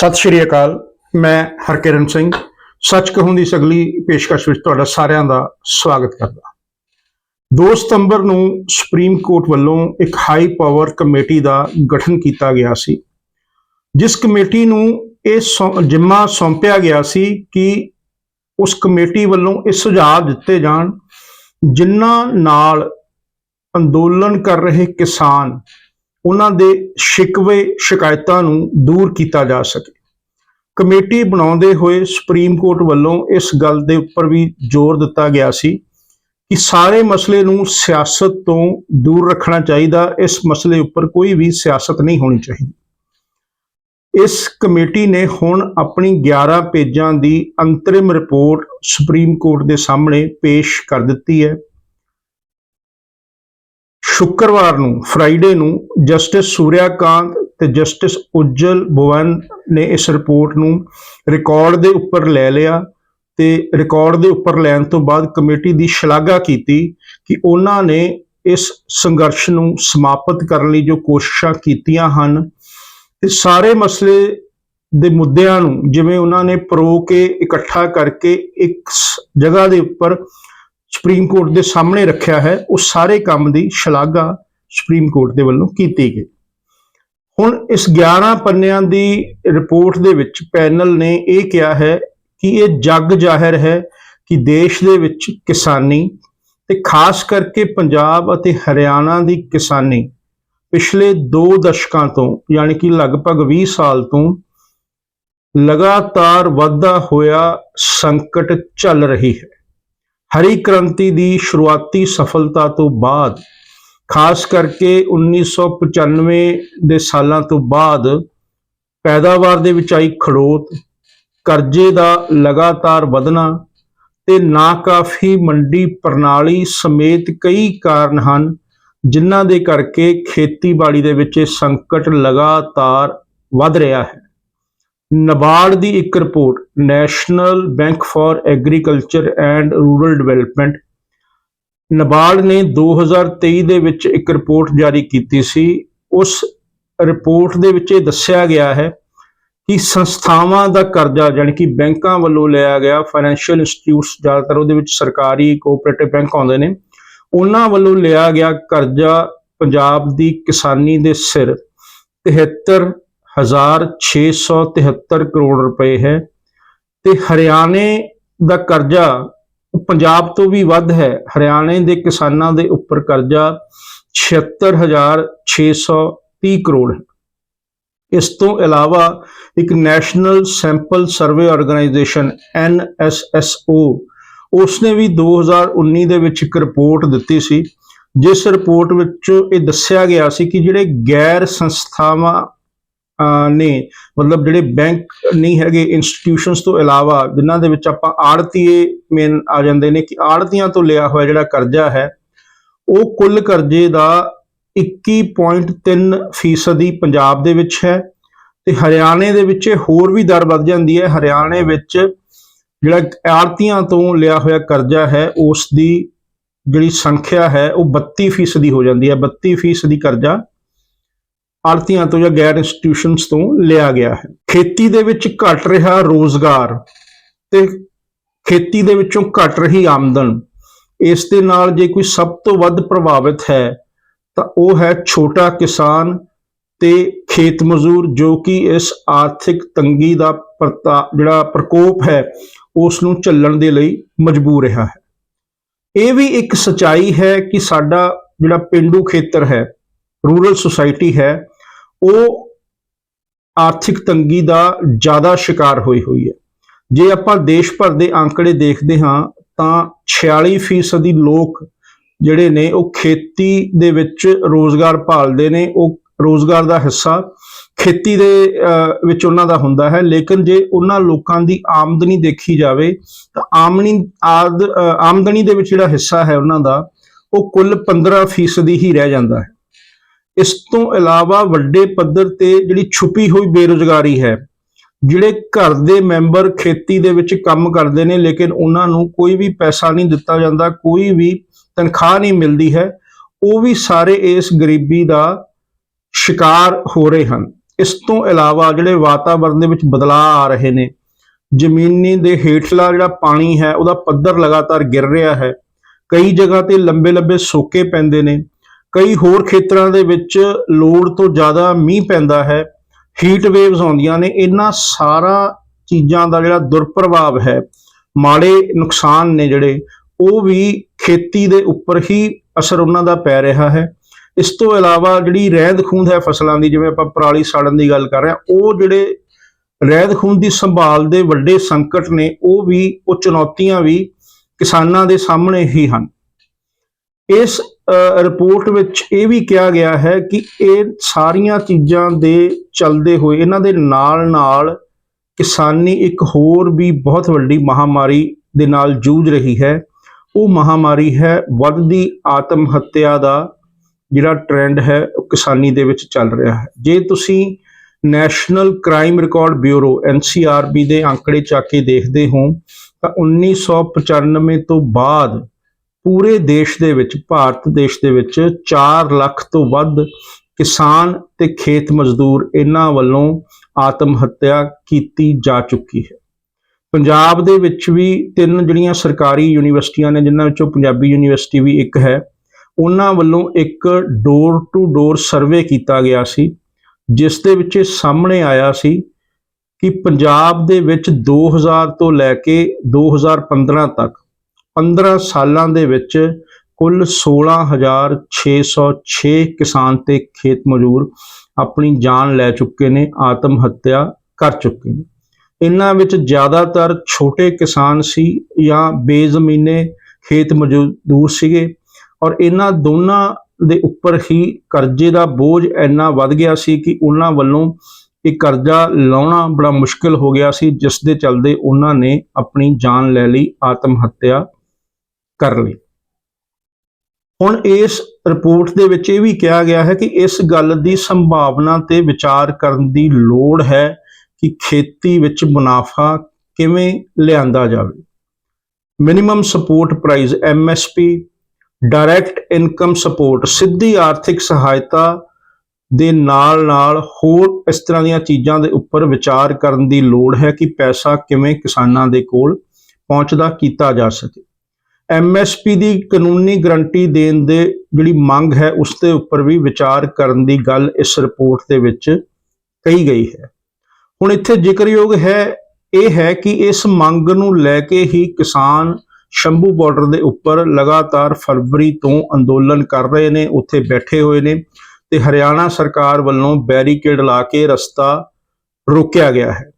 ਸਤਿ ਸ਼੍ਰੀ ਅਕਾਲ, ਮੈਂ ਹਰਕਿਰਨ ਸਿੰਘ। ਸੱਚ ਕਹੂੰ ਦੀ ਸਗਲੀ ਪੇਸ਼ਕਸ਼ ਵਿੱਚ ਤੁਹਾਡਾ ਸਾਰਿਆਂ ਦਾ ਸਵਾਗਤ ਕਰਦਾ 2 ਸਤੰਬਰ ਨੂੰ ਸੁਪਰੀਮ ਕੋਰਟ ਵੱਲੋਂ ਇੱਕ ਹਾਈ ਪਾਵਰ ਕਮੇਟੀ ਦਾ ਗਠਨ ਕੀਤਾ ਗਿਆ ਸੀ। ਜਿਸ ਕਮੇਟੀ ਨੂੰ ਇਹ ਸੌ- ਜ਼ਿੰਮਾ ਸੌਂਪਿਆ ਗਿਆ ਸੀ ਕਿ ਉਸ ਕਮੇਟੀ ਵੱਲੋਂ ਇਹ ਸੁਝਾਅ ਦਿੱਤੇ ਜਾਣ ਜਿਨ੍ਹਾਂ ਨਾਲ ਅੰਦੋਲਨ ਕਰ ਰਹੇ ਕਿਸਾਨ ਉਹਨਾਂ ਦੇ ਸ਼ਿਕਵੇ, ਸ਼ਿਕਾਇਤਾਂ ਨੂੰ ਦੂਰ ਕੀਤਾ ਜਾ ਸਕੇ। ਕਮੇਟੀ ਬਣਾਉਂਦੇ ਹੋਏ ਸੁਪਰੀਮ ਕੋਰਟ ਵੱਲੋਂ ਇਸ ਗੱਲ ਦੇ ਉੱਪਰ ਵੀ ਜ਼ੋਰ ਦਿੱਤਾ ਗਿਆ ਸੀ ਕਿ ਸਾਰੇ ਮਸਲੇ ਨੂੰ ਸਿਆਸਤ ਤੋਂ ਦੂਰ ਰੱਖਣਾ ਚਾਹੀਦਾ, ਇਸ ਮਸਲੇ ਉੱਪਰ ਕੋਈ ਵੀ ਸਿਆਸਤ ਨਹੀਂ ਹੋਣੀ ਚਾਹੀਦੀ। ਇਸ ਕਮੇਟੀ ਨੇ ਹੁਣ ਆਪਣੀ 11 ਪੇਜਾਂ ਦੀ ਅੰਤਰਿਮ ਰਿਪੋਰਟ ਸੁਪਰੀਮ ਕੋਰਟ ਦੇ ਸਾਹਮਣੇ ਪੇਸ਼ ਕਰ ਦਿੱਤੀ ਹੈ। ਸ਼ੁੱਕਰਵਾਰ ਨੂੰ ਫਰਾਈਡੇ ਨੂੰ ਜਸਟਿਸ ਸੂਰਿਆਕਾਂਤ ਤੇ ਜਸਟਿਸ ਉਜਲ ਭਵਨ ਨੇ ਇਸ ਰਿਪੋਰਟ ਨੂੰ ਰਿਕਾਰਡ ਦੇ ਉੱਪਰ ਲੈ ਲਿਆ ਤੇ ਰਿਕਾਰਡ ਦੇ ਉੱਪਰ ਲੈਣ ਤੋਂ ਬਾਅਦ ਕਮੇਟੀ ਦੀ ਸ਼ਲਾਘਾ ਕੀਤੀ ਕਿ ਉਹਨਾਂ ਨੇ ਇਸ ਸੰਘਰਸ਼ ਨੂੰ ਸਮਾਪਤ ਕਰਨ ਲਈ ਜੋ ਕੋਸ਼ਿਸ਼ਾਂ ਕੀਤੀਆਂ ਹਨ, ਤੇ ਸਾਰੇ ਮਸਲੇ ਦੇ ਮੁੱਦਿਆਂ ਨੂੰ ਜਿਵੇਂ ਉਹਨਾਂ ਨੇ ਪਰੋ ਕੇ ਇਕੱਠਾ ਕਰਕੇ ਇੱਕ ਜਗ੍ਹਾ ਦੇ ਉੱਪਰ ਸੁਪਰੀਮ ਕੋਰਟ ਦੇ ਸਾਹਮਣੇ ਰੱਖਿਆ ਹੈ, ਉਹ ਸਾਰੇ ਕੰਮ ਦੀ ਸ਼ਲਾਘਾ ਸੁਪਰੀਮ ਕੋਰਟ ਦੇ ਵੱਲੋਂ ਕੀਤੀ ਗਈ। ਹੁਣ ਇਸ 11 ਪੰਨਿਆਂ ਦੀ ਰਿਪੋਰਟ ਦੇ ਵਿੱਚ ਪੈਨਲ ਨੇ ਇਹ ਕਿਹਾ ਹੈ ਕਿ ਇਹ ਜੱਗ ਜ਼ਾਹਿਰ ਹੈ ਕਿ ਦੇਸ਼ ਦੇ ਵਿੱਚ ਕਿਸਾਨੀ ਤੇ ਖਾਸ ਕਰਕੇ ਪੰਜਾਬ ਅਤੇ ਹਰਿਆਣਾ ਦੀ ਕਿਸਾਨੀ ਪਿਛਲੇ 2 ਦਸ਼ਕਾਂ ਤੋਂ, ਯਾਨੀ ਕਿ ਲਗਭਗ 20 ਸਾਲ ਤੋਂ, ਲਗਾਤਾਰ ਵਾਧਾ ਹੋਇਆ ਸੰਕਟ ਚੱਲ ਰਹੀ ਹੈ। ਹਰੀ ਕ੍ਰਾਂਤੀ ਦੀ ਸ਼ੁਰੂਆਤੀ ਸਫਲਤਾ ਤੋਂ ਬਾਅਦ, ਖਾਸ ਕਰਕੇ 1995 ਦੇ ਸਾਲਾਂ ਤੋਂ ਬਾਅਦ, ਪੈਦਾਵਾਰ ਦੇ ਵਿੱਚ ਆਈ ਖੜੋਤ, ਕਰਜ਼ੇ ਦਾ ਲਗਾਤਾਰ ਵਧਣਾ ਤੇ ਨਾਕਾਫੀ ਮੰਡੀ ਪ੍ਰਣਾਲੀ ਸਮੇਤ ਕਈ ਕਾਰਨ ਹਨ, ਜਿਨ੍ਹਾਂ ਦੇ ਕਰਕੇ ਖੇਤੀਬਾੜੀ ਦੇ ਵਿੱਚ ਇਹ ਸੰਕਟ ਲਗਾਤਾਰ ਵੱਧ ਰਿਹਾ ਹੈ। ਨਬਾਰਡ ਦੀ ਇੱਕ report, National Bank for Agriculture and Rural Development. NABARD ਨੇ 2023 ਦੇ ਵਿੱਚ ਇੱਕ ਰਿਪੋਰਟ ਜਾਰੀ ਕੀਤੀ ਸੀ। ਉਸ ਰਿਪੋਰਟ ਦੇ ਵਿੱਚ ਇਹ ਦੱਸਿਆ ਗਿਆ ਹੈ ਕਿ ਸੰਸਥਾਵਾਂ ਦਾ ਕਰਜ਼ਾ ਜਾਣੀ ਕਿ ਬੈਂਕਾਂ ਵੱਲੋਂ ਲਿਆ ਗਿਆ, ਫਾਈਨੈਂਸ਼ੀਅਲ ਇੰਸਟੀਟਿਊਟਸ ਜ਼ਿਆਦਾਤਰ ਉਹਦੇ ਵਿੱਚ ਸਰਕਾਰੀ ਕੋਆਪਰੇਟਿਵ ਬੈਂਕ ਆਉਂਦੇ ਨੇ। ਉਹਨਾਂ ਵੱਲੋਂ ਲਿਆ ਗਿਆ ਕਰਜ਼ਾ ਪੰਜਾਬ ਦੀ ਕਿਸਾਨੀ ਦੇ ਸਿਰ 73673 ਕਰੋੜ ਰੁਪਏ ਹੈ ਤੇ ਹਰਿਆਣੇ ਦਾ ਕਰਜ਼ਾ ਪੰਜਾਬ ਤੋਂ ਵੀ ਵੱਧ ਹੈ। ਹਰਿਆਣੇ ਦੇ ਕਿਸਾਨਾਂ ਦੇ ਉੱਪਰ ਕਰਜ਼ਾ 76630 ਕਰੋੜ ਹੈ। ਇਸ ਤੋਂ ਇਲਾਵਾ ਇੱਕ National Sample Survey Organisation NSSO ਉਸਨੇ ਵੀ 2019 ਦੇ ਵਿੱਚ ਇੱਕ ਰਿਪੋਰਟ ਦਿੱਤੀ ਸੀ, ਜਿਸ ਰਿਪੋਰਟ ਵਿੱਚ ਇਹ ਦੱਸਿਆ ਗਿਆ ਸੀ ਕਿ ਜਿਹੜੇ ਗੈਰ ਸੰਸਥਾਵਾਂ ਨੇ ਮਤਲਬ ਜਿਹੜੇ ਬੈਂਕ ਨਹੀਂ ਹੈਗੇ ਇੰਸਟੀਟਿਊਸ਼ਨਸ ਤੋਂ ਇਲਾਵਾ ਜਿਨ੍ਹਾਂ ਦੇ ਵਿੱਚ ਆਪਾਂ ਆੜਤੀਏ ਮੇਨ ਆ ਜਾਂਦੇ ਨੇ ਕਿ ਆੜਤੀਆਂ ਤੋਂ ਲਿਆ ਹੋਇਆ ਜਿਹੜਾ ਕਰਜ਼ਾ ਹੈ, ਉਹ ਕੁੱਲ ਕਰਜ਼ੇ ਦਾ 21.3 ਫੀਸਦੀ ਪੰਜਾਬ ਦੇ ਵਿੱਚ ਹੈ ਤੇ ਹਰਿਆਣੇ ਦੇ ਵਿੱਚ ਹੋਰ ਵੀ ਦਰ ਵੱਧ ਜਾਂਦੀ ਹੈ। ਹਰਿਆਣੇ ਵਿੱਚ ਜਿਹੜਾ ਆੜਤੀਆਂ ਤੋਂ ਲਿਆ ਹੋਇਆ ਕਰਜ਼ਾ ਹੈ ਉਸ ਦੀ ਜਿਹੜੀ ਸੰਖਿਆ ਹੈ, ਉਹ 32 ਫੀਸਦੀ ਹੋ ਜਾਂਦੀ ਹੈ। 32 ਫੀਸਦੀ ਕਰਜ਼ਾ ਆੜਤੀਆਂ ਤੋਂ ਜਾਂ ਗੈਰ ਇੰਸਟੀਟਿਊਸ਼ਨਸ ਤੋਂ ਲਿਆ ਗਿਆ ਹੈ। ਖੇਤੀ ਦੇ ਵਿੱਚ ਘਟ ਰਿਹਾ ਰੋਜ਼ਗਾਰ ਤੇ ਖੇਤੀ ਦੇ ਵਿੱਚੋਂ ਘਟ ਰਹੀ ਆਮਦਨ। ਇਸ ਦੇ ਨਾਲ ਜੇ ਕੋਈ ਸਭ ਤੋਂ ਵੱਧ ਪ੍ਰਭਾਵਿਤ ਹੈ, ਤਾਂ ਉਹ ਹੈ ਛੋਟਾ ਕਿਸਾਨ ਤੇ ਖੇਤ ਮਜ਼ਦੂਰ, ਜੋ ਕਿ ਇਸ ਆਰਥਿਕ ਤੰਗੀ ਦਾ ਪ੍ਰਤਾ, ਜਿਹੜਾ ਪ੍ਰਕੋਪ ਹੈ, ਉਸ ਨੂੰ ਝੱਲਣ ਦੇ ਲਈ ਮਜਬੂਰ ਰਿਹਾ ਹੈ। ਇਹ ਵੀ ਇੱਕ ਸਚਾਈ ਹੈ ਕਿ ਸਾਡਾ ਜਿਹੜਾ ਪਿੰਡੂ ਖੇਤਰ ਹੈ, ਰੂਰਲ ਸੁਸਾਇਟੀ ਹੈ ਉਹ ਆਰਥਿਕ ਤੰਗੀ ਦਾ ਜ਼ਿਆਦਾ ਸ਼ਿਕਾਰ ਹੋਈ ਹੋਈ ਹੈ। ਜੇ ਆਪਾਂ ਦੇਸ਼ ਭਰ ਦੇ ਅੰਕੜੇ ਦੇਖਦੇ ਹਾਂ, ਤਾਂ 46% ਲੋਕ ਜਿਹੜੇ ਨੇ, ਉਹ ਖੇਤੀ ਦੇ ਵਿੱਚ ਰੋਜ਼ਗਾਰ ਭਾਲਦੇ ਨੇ। ਉਹ ਰੋਜ਼ਗਾਰ ਦਾ ਹਿੱਸਾ ਖੇਤੀ ਦੇ ਵਿੱਚ ਉਹਨਾਂ ਦਾ ਹੁੰਦਾ ਹੈ। ਲੇਕਿਨ ਜੇ ਉਹਨਾਂ ਲੋਕਾਂ ਦੀ ਆਮਦਨੀ ਦੇਖੀ ਜਾਵੇ, ਤਾਂ ਆਮਣੀ, ਆਦ ਆਮਦਨੀ ਦੇ ਵਿੱਚ ਜਿਹੜਾ ਹਿੱਸਾ ਹੈ ਉਹਨਾਂ ਦਾ, ਉਹ ਕੁੱਲ 15% ਹੀ ਰਹਿ ਜਾਂਦਾ ਹੈ। ਇਸ ਤੋਂ ਇਲਾਵਾ ਵੱਡੇ ਪੱਧਰ ਤੇ ਜਿਹੜੀ ਛੁਪੀ ਹੋਈ ਬੇਰੁਜ਼ਗਾਰੀ ਹੈ, ਜਿਹੜੇ ਘਰ ਦੇ ਮੈਂਬਰ ਖੇਤੀ ਦੇ ਵਿੱਚ ਕੰਮ ਕਰਦੇ ਨੇ, ਲੇਕਿਨ ਉਹਨਾਂ ਨੂੰ ਕੋਈ ਵੀ ਪੈਸਾ ਨਹੀਂ ਦਿੱਤਾ ਜਾਂਦਾ, ਕੋਈ ਵੀ ਤਨਖਾਹ ਨਹੀਂ ਮਿਲਦੀ ਹੈ, ਉਹ ਵੀ ਸਾਰੇ ਇਸ ਗਰੀਬੀ ਦਾ ਸ਼ਿਕਾਰ ਹੋ ਰਹੇ ਹਨ। ਇਸ ਤੋਂ ਇਲਾਵਾ ਜਿਹੜੇ ਵਾਤਾਵਰਣ ਦੇ ਵਿੱਚ ਬਦਲਾਅ ਆ ਰਹੇ ਨੇ, ਜ਼ਮੀਨੀ ਦੇ ਹੇਠਲਾ ਜਿਹੜਾ ਪਾਣੀ ਹੈ, ਉਹਦਾ ਪੱਧਰ ਲਗਾਤਾਰ ਗਿਰ ਰਿਹਾ ਹੈ, ਕਈ ਜਗ੍ਹਾ ਤੇ ਲੰਬੇ ਲੰਬੇ ਸੋਕੇ ਪੈਂਦੇ ਨੇ ਕਈ ਹੋਰ ਖੇਤਰਾਂ ਦੇ ਵਿੱਚ ਲੋੜ ਤੋਂ ਜ਼ਿਆਦਾ ਮੀਂਹ ਪੈਂਦਾ ਹੈ ਹੀਟ ਵੇਵਸ ਆਉਂਦੀਆਂ ਨੇ, ਇਹਨਾਂ ਸਾਰਾ ਚੀਜ਼ਾਂ ਦਾ ਜਿਹੜਾ ਦੁਰਪ੍ਰਭਾਵ ਹੈ, ਮਾੜੇ ਨੁਕਸਾਨ ਨੇ ਜਿਹੜੇ, ਉਹ ਵੀ ਖੇਤੀ ਦੇ ਉੱਪਰ ਹੀ ਅਸਰ ਉਹਨਾਂ ਦਾ ਪੈ ਰਿਹਾ ਹੈ। ਇਸ ਤੋਂ ਇਲਾਵਾ ਜਿਹੜੀ ਰਹਿੰਦ ਖੂੰਦ ਹੈ ਫਸਲਾਂ ਦੀ, ਜਿਵੇਂ ਆਪਾਂ ਪਰਾਲੀ ਸਾੜਨ ਦੀ ਗੱਲ ਕਰ ਰਹੇ ਹਾਂ, ਉਹ ਜਿਹੜੇ ਰਹਿੰਦ ਖੂੰਦ ਦੀ ਸੰਭਾਲ ਦੇ ਵੱਡੇ ਸੰਕਟ ਨੇ, ਉਹ ਵੀ, ਉਹ ਚੁਣੌਤੀਆਂ ਵੀ ਕਿਸਾਨਾਂ ਦੇ ਸਾਹਮਣੇ ਹੀ ਹਨ। ਇਸ ਰਿਪੋਰਟ ਵਿੱਚ ਇਹ ਵੀ ਕਿਹਾ ਗਿਆ ਹੈ ਕਿ ਇਹ ਸਾਰੀਆਂ ਚੀਜ਼ਾਂ ਦੇ ਚੱਲਦੇ ਹੋਏ, ਇਹਨਾਂ ਦੇ ਨਾਲ ਨਾਲ ਕਿਸਾਨੀ ਇੱਕ ਹੋਰ ਵੀ ਬਹੁਤ ਵੱਡੀ ਮਹਾਮਾਰੀ ਦੇ ਨਾਲ ਜੂਝ ਰਹੀ ਹੈ। ਉਹ ਮਹਾਮਾਰੀ ਹੈ ਵੱਧਦੀ ਆਤਮ ਹੱਤਿਆ ਦਾ ਜਿਹੜਾ ਟ੍ਰੈਂਡ ਹੈ, ਉਹ ਕਿਸਾਨੀ ਦੇ ਵਿੱਚ ਚੱਲ ਰਿਹਾ ਹੈ। ਜੇ ਤੁਸੀਂ National Crime Record Bureau NCRB ਦੇ ਅੰਕੜੇ ਚੱਕ ਕੇ ਦੇਖਦੇ ਹੋ, ਤਾਂ 1995 ਤੋਂ ਬਾਅਦ ਪੂਰੇ ਦੇਸ਼ ਦੇ ਵਿੱਚ, ਭਾਰਤ ਦੇਸ਼ ਦੇ ਵਿੱਚ 4 ਲੱਖ ਤੋਂ ਵੱਧ ਕਿਸਾਨ ਤੇ ਖੇਤ ਮਜ਼ਦੂਰ ਇਹਨਾਂ ਵੱਲੋਂ ਆਤਮ ਹੱਤਿਆ ਕੀਤੀ ਜਾ ਚੁੱਕੀ ਹੈ। ਪੰਜਾਬ ਦੇ ਵਿੱਚ ਵੀ ਤਿੰਨ ਜਿਹੜੀਆਂ ਸਰਕਾਰੀ ਯੂਨੀਵਰਸਿਟੀਆਂ ਨੇ, ਜਿਨ੍ਹਾਂ ਵਿੱਚੋਂ ਪੰਜਾਬੀ ਯੂਨੀਵਰਸਿਟੀ ਵੀ ਇੱਕ ਹੈ, ਉਹਨਾਂ ਵੱਲੋਂ ਇੱਕ ਡੋਰ ਟੂ ਡੋਰ ਸਰਵੇ ਕੀਤਾ ਗਿਆ ਸੀ, ਜਿਸ ਦੇ ਵਿੱਚ ਇਹ ਸਾਹਮਣੇ ਆਇਆ ਸੀ ਕਿ ਪੰਜਾਬ ਦੇ ਵਿੱਚ 2000 ਤੋਂ ਲੈ ਕੇ 2015 ਤੱਕ 15 ਸਾਲਾਂ ਦੇ ਵਿੱਚ ਕੁੱਲ 16606 ਕਿਸਾਨ ਤੇ ਖੇਤ ਮਜ਼ਦੂਰ ਆਪਣੀ ਜਾਨ ਲੈ ਚੁੱਕੇ ਨੇ, ਆਤਮ ਹੱਤਿਆ ਕਰ ਚੁੱਕੇ ਨੇ। ਇਹਨਾਂ ਵਿੱਚ ਜ਼ਿਆਦਾਤਰ ਛੋਟੇ ਕਿਸਾਨ ਸੀ ਜਾਂ ਬੇਜ਼ਮੀਨੇ ਖੇਤ ਮਜ਼ਦੂਰ ਸੀਗੇ ਔਰ ਇਹਨਾਂ ਦੋਨਾਂ ਦੇ ਉੱਪਰ ਹੀ ਕਰਜ਼ੇ ਦਾ ਬੋਝ ਇੰਨਾ ਵੱਧ ਗਿਆ ਸੀ ਕਿ ਉਹਨਾਂ ਵੱਲੋਂ ਇਹ ਕਰਜ਼ਾ ਲਾਉਣਾ ਬੜਾ ਮੁਸ਼ਕਲ ਹੋ ਗਿਆ ਸੀ, ਜਿਸ ਦੇ ਚੱਲਦੇ ਉਹਨਾਂ ਨੇ ਆਪਣੀ ਜਾਨ ਲੈ ਲਈ, ਆਤਮ ਹੱਤਿਆ ਕਰ ਲਈ। ਹੁਣ ਇਸ ਰਿਪੋਰਟ ਦੇ ਵਿੱਚ ਇਹ ਵੀ ਕਿਹਾ ਗਿਆ ਹੈ ਕਿ ਇਸ ਗੱਲ ਦੀ ਸੰਭਾਵਨਾ ਤੇ ਵਿਚਾਰ ਕਰਨ ਦੀ ਲੋੜ ਹੈ ਕਿ ਖੇਤੀ ਵਿੱਚ ਮੁਨਾਫਾ ਕਿਵੇਂ ਲਿਆਂਦਾ ਜਾਵੇ। Minimum support price MSP direct income support ਸਿੱਧੀ ਆਰਥਿਕ ਸਹਾਇਤਾ ਦੇ ਨਾਲ ਨਾਲ ਹੋਰ ਇਸ ਤਰ੍ਹਾਂ ਦੀਆਂ ਚੀਜ਼ਾਂ ਦੇ ਉੱਪਰ ਵਿਚਾਰ ਕਰਨ ਦੀ ਲੋੜ ਹੈ ਕਿ ਪੈਸਾ ਕਿਵੇਂ ਕਿਸਾਨਾਂ ਦੇ ਕੋਲ ਪਹੁੰਚਦਾ ਕੀਤਾ ਜਾ ਸਕੇ। ਐਮਐਸਪੀ ਦੀ ਕਾਨੂੰਨੀ ਗਰੰਟੀ ਦੇਣ ਦੇ ਜਿਹੜੀ ਮੰਗ ਹੈ, ਉਸ ਦੇ ਉੱਪਰ ਵੀ ਵਿਚਾਰ ਕਰਨ ਦੀ ਗੱਲ ਇਸ ਰਿਪੋਰਟ ਦੇ ਵਿੱਚ ਕਹੀ ਗਈ ਹੈ। ਹੁਣ ਇੱਥੇ ਜ਼ਿਕਰਯੋਗ ਹੈ, ਇਹ ਹੈ ਕਿ ਇਸ ਮੰਗ ਨੂੰ ਲੈ ਕੇ ਹੀ ਕਿਸਾਨ ਸ਼ੰਭੂ ਬਾਰਡਰ ਦੇ ਉੱਪਰ ਲਗਾਤਾਰ ਫਰਵਰੀ ਤੋਂ ਅੰਦੋਲਨ ਕਰ ਰਹੇ ਨੇ, ਉੱਥੇ ਬੈਠੇ ਹੋਏ ਨੇ ਤੇ ਹਰਿਆਣਾ ਸਰਕਾਰ ਵੱਲੋਂ ਬੈਰੀਕੇਡ ਲਾ ਕੇ ਰਸਤਾ ਰੋਕਿਆ ਗਿਆ ਹੈ।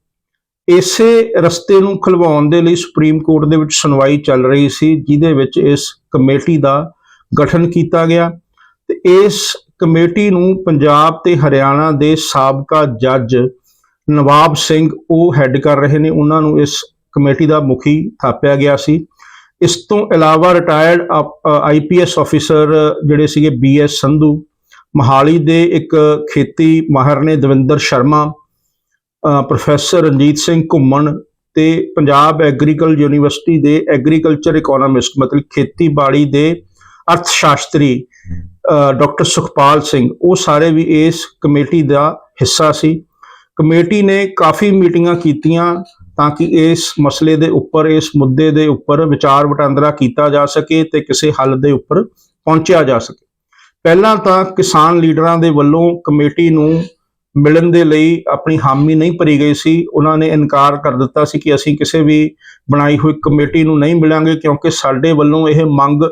ਇਸੇ ਰਸਤੇ ਨੂੰ ਖਲਵਾਉਣ ਦੇ ਲਈ ਸੁਪਰੀਮ ਕੋਰਟ ਦੇ ਵਿੱਚ ਸੁਣਵਾਈ ਚੱਲ ਰਹੀ ਸੀ, ਜਿਹਦੇ ਵਿੱਚ ਇਸ ਕਮੇਟੀ ਦਾ ਗਠਨ ਕੀਤਾ ਗਿਆ। ਤੇ ਇਸ ਕਮੇਟੀ ਨੂੰ ਪੰਜਾਬ ਤੇ ਹਰਿਆਣਾ ਦੇ ਸਾਬਕਾ ਜੱਜ ਨਵਾਬ ਸਿੰਘ ਉਹ ਹੈੱਡ ਕਰ ਰਹੇ ਨੇ। ਉਹਨਾਂ ਨੂੰ ਇਸ ਕਮੇਟੀ ਦਾ ਮੁਖੀ ਥਾਪਿਆ ਗਿਆ ਸੀ। ਇਸ ਤੋਂ ਇਲਾਵਾ ਰਿਟਾਇਰਡ ਆਈਪੀਐਸ ਅਫੀਸਰ ਜਿਹੜੇ ਸੀਗੇ ਬੀਐਸ ਸੰਧੂ, ਮਹਾਲੀ ਦੇ ਇੱਕ ਖੇਤੀ ਮਾਹਰ ਨੇ, ਦਵਿੰਦਰ ਸ਼ਰਮਾ ਪ੍ਰੋਫੈਸਰ ਰਣਜੀਤ ਸਿੰਘ ਘੁੰਮਣ ਤੇ ਪੰਜਾਬ ਐਗਰੀਕਲ ਯੂਨੀਵਰਸਿਟੀ ਦੇ ਐਗਰੀਕਲਚਰ ਇਕਨੋਮਿਸਟ, ਮਤਲਬ ਖੇਤੀਬਾੜੀ ਦੇ ਅਰਥ ਸ਼ਾਸਤਰੀ ਡਾਕਟਰ ਸੁਖਪਾਲ ਸਿੰਘ, ਉਹ ਸਾਰੇ ਵੀ ਇਸ ਕਮੇਟੀ ਦਾ ਹਿੱਸਾ ਸੀ। ਕਮੇਟੀ ਨੇ ਕਾਫੀ ਮੀਟਿੰਗਾਂ ਕੀਤੀਆਂ ਤਾਂ ਕਿ ਇਸ ਮਸਲੇ ਦੇ ਉੱਪਰ, ਇਸ ਮੁੱਦੇ ਦੇ ਉੱਪਰ ਵਿਚਾਰ ਵਟਾਂਦਰਾ ਕੀਤਾ ਜਾ ਸਕੇ ਤੇ ਕਿਸੇ ਹੱਲ ਦੇ ਉੱਪਰ ਪਹੁੰਚਿਆ ਜਾ ਸਕੇ। ਪਹਿਲਾਂ ਤਾਂ ਕਿਸਾਨ ਲੀਡਰਾਂ ਦੇ ਵੱਲੋਂ ਕਮੇਟੀ ਨੂੰ ਮਿਲਣ ਦੇ ਲਈ ਆਪਣੀ ਹਾਮੀ ਨਹੀਂ ਭਰੀ ਗਈ ਸੀ। ਉਹਨਾਂ ਨੇ ਇਨਕਾਰ ਕਰ ਦਿੱਤਾ ਸੀ ਕਿ ਅਸੀਂ ਕਿਸੇ ਵੀ ਬਣਾਈ ਹੋਈ ਕਮੇਟੀ ਨੂੰ ਨਹੀਂ ਮਿਲਾਂਗੇ ਕਿਉਂਕਿ ਸਾਡੇ ਵੱਲੋਂ ਇਹ ਮੰਗ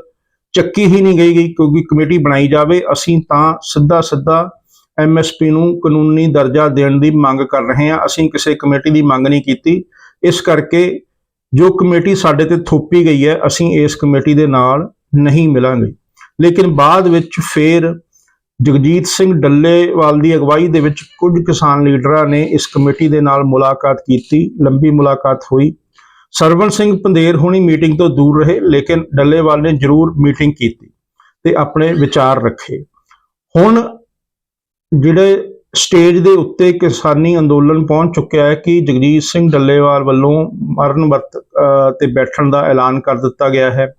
ਚੱਕੀ ਹੀ ਨਹੀਂ ਗਈ ਗਈ ਕਿਉਂਕਿ ਕਮੇਟੀ ਬਣਾਈ ਜਾਵੇ। ਅਸੀਂ ਤਾਂ ਸਿੱਧਾ ਸਿੱਧਾ ਐਮਐਸਪੀ ਨੂੰ ਕਾਨੂੰਨੀ ਦਰਜਾ ਦੇਣ ਦੀ ਮੰਗ ਕਰ ਰਹੇ ਹਾਂ। ਅਸੀਂ ਕਿਸੇ ਕਮੇਟੀ ਦੀ ਮੰਗ ਨਹੀਂ ਕੀਤੀ। ਇਸ ਕਰਕੇ ਜੋ ਕਮੇਟੀ ਸਾਡੇ ਤੇ ਥੋਪੀ ਗਈ ਹੈ, ਅਸੀਂ ਇਸ ਕਮੇਟੀ ਦੇ ਨਾਲ ਨਹੀਂ ਮਿਲਾਂਗੇ। ਲੇਕਿਨ ਬਾਅਦ ਵਿੱਚ ਫੇਰ ਜਗਜੀਤ ਸਿੰਘ ਡੱਲੇਵਾਲ ਦੀ ਅਗਵਾਈ ਦੇ ਵਿੱਚ ਕੁਝ ਕਿਸਾਨ ਲੀਡਰਾਂ ਨੇ ਇਸ ਕਮੇਟੀ ਦੇ ਨਾਲ ਮੁਲਾਕਾਤ ਕੀਤੀ। ਲੰਬੀ ਮੁਲਾਕਾਤ ਹੋਈ। ਸਰਵਨ ਸਿੰਘ ਪੰਦੇਰ ਹੁਣੀ ਮੀਟਿੰਗ ਤੋਂ ਦੂਰ ਰਹੇ, ਲੇਕਿਨ ਡੱਲੇਵਾਲ ਨੇ ਜ਼ਰੂਰ ਮੀਟਿੰਗ ਕੀਤੀ ਤੇ ਆਪਣੇ ਵਿਚਾਰ ਰੱਖੇ। ਹੁਣ ਜਿਹੜੇ ਸਟੇਜ ਦੇ ਉੱਤੇ ਕਿਸਾਨੀ ਅੰਦੋਲਨ ਪਹੁੰਚ ਚੁੱਕਿਆ ਹੈ ਕਿ ਜਗਜੀਤ ਸਿੰਘ ਡੱਲੇਵਾਲ ਵੱਲੋਂ ਮਰਨ ਵਰਤ ਤੇ ਬੈਠਣ ਦਾ ਐਲਾਨ ਕਰ ਦਿੱਤਾ ਗਿਆ ਹੈ।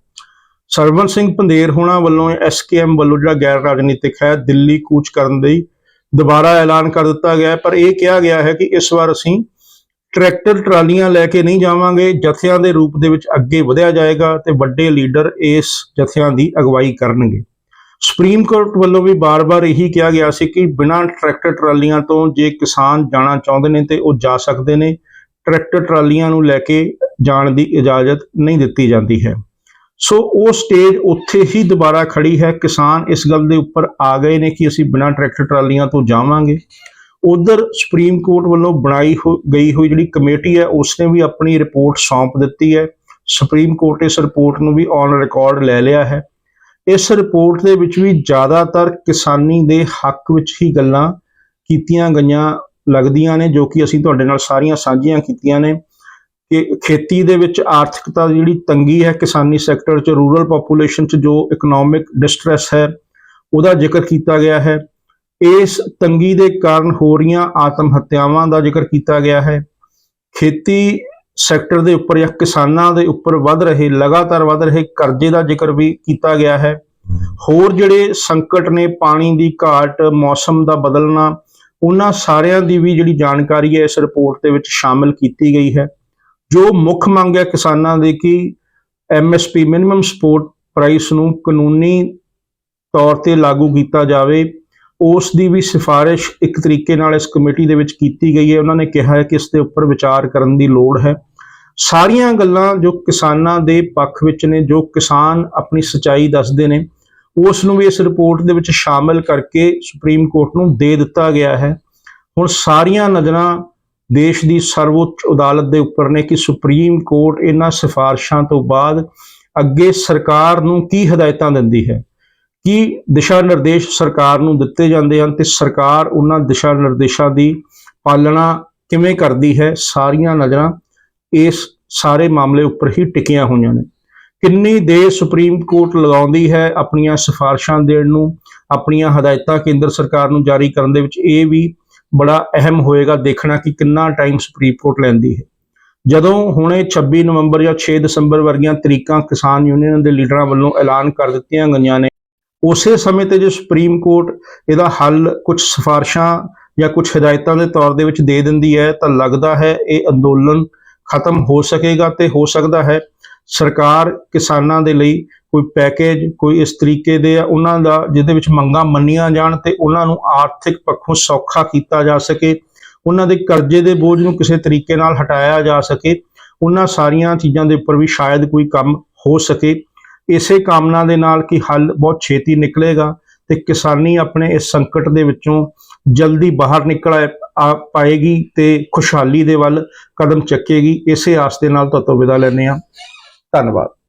ਸਰਵਨ ਸਿੰਘ ਪੰਦੇਰ ਹੋਣਾ ਵੱਲੋਂ ਐਸਕੇਐਮ ਵੱਲੋਂ ਜਿਹੜਾ ਗੈਰ ਰਾਜਨੀਤਿਕ ਹੈ, ਦਿੱਲੀ ਕੂਚ ਕਰਨ ਦੀ ਦੁਬਾਰਾ ਐਲਾਨ ਕਰ ਦਿੱਤਾ ਗਿਆ ਪਰ ਇਹ ਕਿਹਾ ਗਿਆ ਹੈ ਕਿ ਇਸ ਵਾਰ ਅਸੀਂ ਟਰੈਕਟਰ ਟਰਾਲੀਆਂ ਲੈ ਕੇ ਨਹੀਂ ਜਾਵਾਂਗੇ। ਜਥਿਆਂ ਦੇ ਰੂਪ ਦੇ ਵਿੱਚ ਅੱਗੇ ਵਧਿਆ ਜਾਏਗਾ ਤੇ ਵੱਡੇ ਲੀਡਰ ਇਸ ਜਥਿਆਂ ਦੀ ਅਗਵਾਈ ਕਰਨਗੇ। ਸੁਪਰੀਮ ਕੋਰਟ ਵੱਲੋਂ ਵੀ ਬਾਰ-ਬਾਰ ਇਹੀ ਕਿਹਾ ਗਿਆ ਸੀ ਕਿ ਬਿਨਾਂ ਟਰੈਕਟਰ ਟਰਾਲੀਆਂ ਤੋਂ ਜੇ ਕਿਸਾਨ ਜਾਣਾ ਚਾਹੁੰਦੇ ਨੇ ਤੇ ਉਹ ਜਾ ਸਕਦੇ ਨੇ। ਟਰੈਕਟਰ ਟਰਾਲੀਆਂ ਨੂੰ ਲੈ ਕੇ ਜਾਣ ਦੀ ਇਜਾਜ਼ਤ ਨਹੀਂ ਦਿੱਤੀ ਜਾਂਦੀ ਹੈ। ਸੋ ਉਹ ਸਟੇਜ ਉੱਥੇ ਹੀ ਦੁਬਾਰਾ ਖੜੀ ਹੈ। ਕਿਸਾਨ ਇਸ ਗੱਲ ਦੇ ਉੱਪਰ ਆ ਗਏ ਨੇ ਕਿ ਅਸੀਂ ਬਿਨਾਂ ਟਰੈਕਟਰ ਟਰਾਲੀਆਂ ਤੋਂ ਜਾਵਾਂਗੇ। ਉਧਰ ਸੁਪਰੀਮ ਕੋਰਟ ਵੱਲੋਂ ਬਣਾਈ ਹੋ- ਗਈ ਹੋਈ ਜਿਹੜੀ ਕਮੇਟੀ ਹੈ, ਉਸਨੇ ਵੀ ਆਪਣੀ ਰਿਪੋਰਟ ਸੌਂਪ ਦਿੱਤੀ ਹੈ। ਸੁਪਰੀਮ ਕੋਰਟ ਇਸ ਰਿਪੋਰਟ ਨੂੰ ਵੀ ਔਨ ਰਿਕਾਰਡ ਲੈ ਲਿਆ ਹੈ। ਇਸ ਰਿਪੋਰਟ ਦੇ ਵਿੱਚ ਵੀ ਜ਼ਿਆਦਾਤਰ ਕਿਸਾਨੀ ਦੇ ਹੱਕ ਵਿੱਚ ਹੀ ਗੱਲਾਂ ਕੀਤੀਆਂ ਗਈਆਂ ਲੱਗਦੀਆਂ ਨੇ, ਜੋ ਕਿ ਅਸੀਂ ਤੁਹਾਡੇ ਨਾਲ ਸਾਰੀਆਂ ਸਾਂਝੀਆਂ ਕੀਤੀਆਂ ਨੇ। ਕਿ ਖੇਤੀ ਦੇ ਵਿੱਚ ਆਰਥਿਕਤਾ ਦੀ ਜਿਹੜੀ ਤੰਗੀ ਹੈ ਕਿਸਾਨੀ ਸੈਕਟਰ 'ਚ, ਰੂਰਲ ਪੋਪੂਲੇਸ਼ਨ 'ਚ ਜੋ ਇਕਨੋਮਿਕ ਡਿਸਟ੍ਰੈਸ ਹੈ, ਉਹਦਾ ਜ਼ਿਕਰ ਕੀਤਾ ਗਿਆ ਹੈ। ਇਸ ਤੰਗੀ ਦੇ ਕਾਰਨ ਹੋ ਰਹੀਆਂ ਆਤਮ ਹੱਤਿਆਵਾਂ ਦਾ ਜ਼ਿਕਰ ਕੀਤਾ ਗਿਆ ਹੈ। ਖੇਤੀ ਸੈਕਟਰ ਦੇ ਉੱਪਰ ਜਾਂ ਕਿਸਾਨਾਂ ਦੇ ਉੱਪਰ ਵੱਧ ਰਹੇ, ਲਗਾਤਾਰ ਵੱਧ ਰਹੇ ਕਰਜ਼ੇ ਦਾ ਜ਼ਿਕਰ ਵੀ ਕੀਤਾ ਗਿਆ ਹੈ। ਹੋਰ ਜਿਹੜੇ ਸੰਕਟ ਨੇ, ਪਾਣੀ ਦੀ ਘਾਟ, ਮੌਸਮ ਦਾ ਬਦਲਣਾ, ਉਹਨਾਂ ਸਾਰਿਆਂ ਦੀ ਵੀ ਜਿਹੜੀ ਜਾਣਕਾਰੀ ਹੈ ਇਸ ਰਿਪੋਰਟ ਦੇ ਵਿੱਚ ਸ਼ਾਮਿਲ ਕੀਤੀ ਗਈ ਹੈ। ਜੋ ਮੁੱਖ ਮੰਗ ਹੈ ਕਿਸਾਨਾਂ ਦੀ ਕਿ ਐਮਐਸਪੀ ਮਿਨੀਮਮ ਸਪੋਰਟ ਪ੍ਰਾਈਸ ਨੂੰ ਕਾਨੂੰਨੀ ਤੌਰ ਤੇ ਲਾਗੂ ਕੀਤਾ ਜਾਵੇ। ਉਸ ਦੀ ਵੀ ਸਿਫਾਰਿਸ਼ ਇੱਕ ਤਰੀਕੇ ਨਾਲ ਇਸ ਕਮੇਟੀ ਦੇ ਵਿੱਚ ਕੀਤੀ ਗਈ ਹੈ। ਉਹਨਾਂ ਨੇ ਕਿਹਾ ਹੈ ਕਿ ਇਸ ਦੇ ਉੱਪਰ ਵਿਚਾਰ ਕਰਨ ਦੀ ਲੋੜ ਹੈ। ਸਾਰੀਆਂ ਗੱਲਾਂ ਜੋ ਕਿਸਾਨਾਂ ਦੇ ਪੱਖ ਵਿੱਚ ਨੇ, ਜੋ ਕਿਸਾਨ ਆਪਣੀ ਸਚਾਈ ਦੱਸਦੇ ਨੇ, ਉਸ ਨੂੰ ਵੀ ਇਸ ਰਿਪੋਰਟ ਦੇ ਵਿੱਚ ਸ਼ਾਮਿਲ ਕਰਕੇ ਸੁਪਰੀਮ ਕੋਰਟ ਨੂੰ ਦੇ ਦਿੱਤਾ ਗਿਆ ਹੈ। ਹੁਣ ਸਾਰੀਆਂ ਨਜ਼ਰਾਂ ਦੇਸ਼ ਦੀ ਸਰਵਉੱਚ ਅਦਾਲਤ ਦੇ ਉੱਪਰ ਨੇ ਕਿ ਸੁਪਰੀਮ ਕੋਰਟ ਇਹਨਾਂ ਸਿਫਾਰਸ਼ਾਂ ਤੋਂ ਬਾਅਦ ਅੱਗੇ ਸਰਕਾਰ ਨੂੰ ਕੀ ਹਦਾਇਤਾਂ ਦਿੰਦੀ ਹੈ? ਕੀ ਦਿਸ਼ਾ ਨਿਰਦੇਸ਼ ਸਰਕਾਰ ਨੂੰ ਦਿੱਤੇ ਜਾਂਦੇ ਹਨ ਤੇ ਸਰਕਾਰ ਉਹਨਾਂ ਦਿਸ਼ਾ ਨਿਰਦੇਸ਼ਾਂ ਦੀ ਪਾਲਣਾ ਕਿਵੇਂ ਕਰਦੀ ਹੈ? ਸਾਰੀਆਂ ਨਜ਼ਰਾਂ ਇਸ ਸਾਰੇ ਮਾਮਲੇ ਉੱਪਰ ਹੀ ਟਿਕੀਆਂ ਹੋਈਆਂ ਨੇ। ਕਿੰਨੀ ਦੇਰ ਸੁਪਰੀਮ ਕੋਰਟ ਲਗਾਉਂਦੀ ਹੈ ਆਪਣੀਆਂ ਸਿਫਾਰਸ਼ਾਂ ਦੇਣ ਨੂੰ, ਆਪਣੀਆਂ ਹਦਾਇਤਾਂ ਕੇਂਦਰ ਸਰਕਾਰ ਨੂੰ ਜਾਰੀ ਕਰਨ ਦੇ ਵਿੱਚ? ਇਹ ਵੀ ਬੜਾ ਅਹਿਮ ਹੋਏਗਾ ਦੇਖਣਾ ਕਿ ਕਿੰਨਾ ਟਾਈਮ ਸੁਪਰੀਮ ਕੋਰਟ ਲੈਂਦੀ ਹੈ। ਜਦੋਂ ਹੁਣੇ 26 ਨਵੰਬਰ ਜਾਂ 6 ਦਸੰਬਰ ਵਰਗੀਆਂ ਤਰੀਕਾਂ ਕਿਸਾਨ ਯੂਨੀਅਨ ਦੇ ਲੀਡਰਾਂ ਵੱਲੋਂ ਐਲਾਨ ਕਰ ਦਿੱਤੀਆਂ ਗਈਆਂ ਨੇ, ਉਸੇ ਸਮੇਂ ਤੇ ਜੇ ਸੁਪਰੀਮ ਕੋਰਟ ਇਹਦਾ ਹੱਲ ਕੁਝ ਸਿਫਾਰਸ਼ਾਂ ਜਾਂ ਕੁਝ ਹਦਾਇਤਾਂ ਦੇ ਤੌਰ ਦੇ ਵਿੱਚ ਦੇ ਦਿੰਦੀ ਹੈ, ਤਾਂ ਲੱਗਦਾ ਹੈ ਇਹ ਅੰਦੋਲਨ ਖਤਮ ਹੋ ਸਕੇਗਾ ਤੇ ਹੋ ਸਕਦਾ ਹੈ ਸਰਕਾਰ ਕਿਸਾਨਾਂ ਦੇ ਲਈ ਕੋਈ ਪੈਕੇਜ ਕੋਈ ਇਸ ਤਰੀਕੇ ਦੇ ਆ, ਉਹਨਾਂ ਦਾ, ਜਿਹਦੇ ਵਿੱਚ ਮੰਗਾਂ ਮੰਨੀਆਂ ਜਾਣ ਤੇ ਉਹਨਾਂ ਨੂੰ ਆਰਥਿਕ ਪੱਖੋਂ ਸੌਖਾ ਕੀਤਾ ਜਾ ਸਕੇ, ਉਹਨਾਂ ਦੇ ਕਰਜ਼ੇ ਦੇ ਬੋਝ ਨੂੰ ਕਿਸੇ ਤਰੀਕੇ ਨਾਲ ਹਟਾਇਆ ਜਾ ਸਕੇ, ਉਹਨਾਂ ਸਾਰੀਆਂ ਚੀਜ਼ਾਂ ਦੇ ਉੱਪਰ ਵੀ ਸ਼ਾਇਦ ਕੋਈ ਕੰਮ ਹੋ ਸਕੇ। ਇਸੇ ਕਾਮਨਾ ਦੇ ਨਾਲ ਕਿ ਹੱਲ ਬਹੁਤ ਛੇਤੀ ਨਿਕਲੇਗਾ ਤੇ ਕਿਸਾਨੀ ਆਪਣੇ ਇਸ ਸੰਕਟ ਦੇ ਵਿੱਚੋਂ ਜਲਦੀ ਬਾਹਰ ਨਿਕਲ ਆ ਪਾਏਗੀ ਤੇ ਖੁਸ਼ਹਾਲੀ ਦੇ ਵੱਲ ਕਦਮ ਚੱਕੇਗੀ। ਇਸੇ ਆਸ ਦੇ ਨਾਲ ਤੁਹਾਤੋਂ ਵਿਦਾ ਲੈਂਦੇ ਹਾਂ। ਧੰਨਵਾਦ।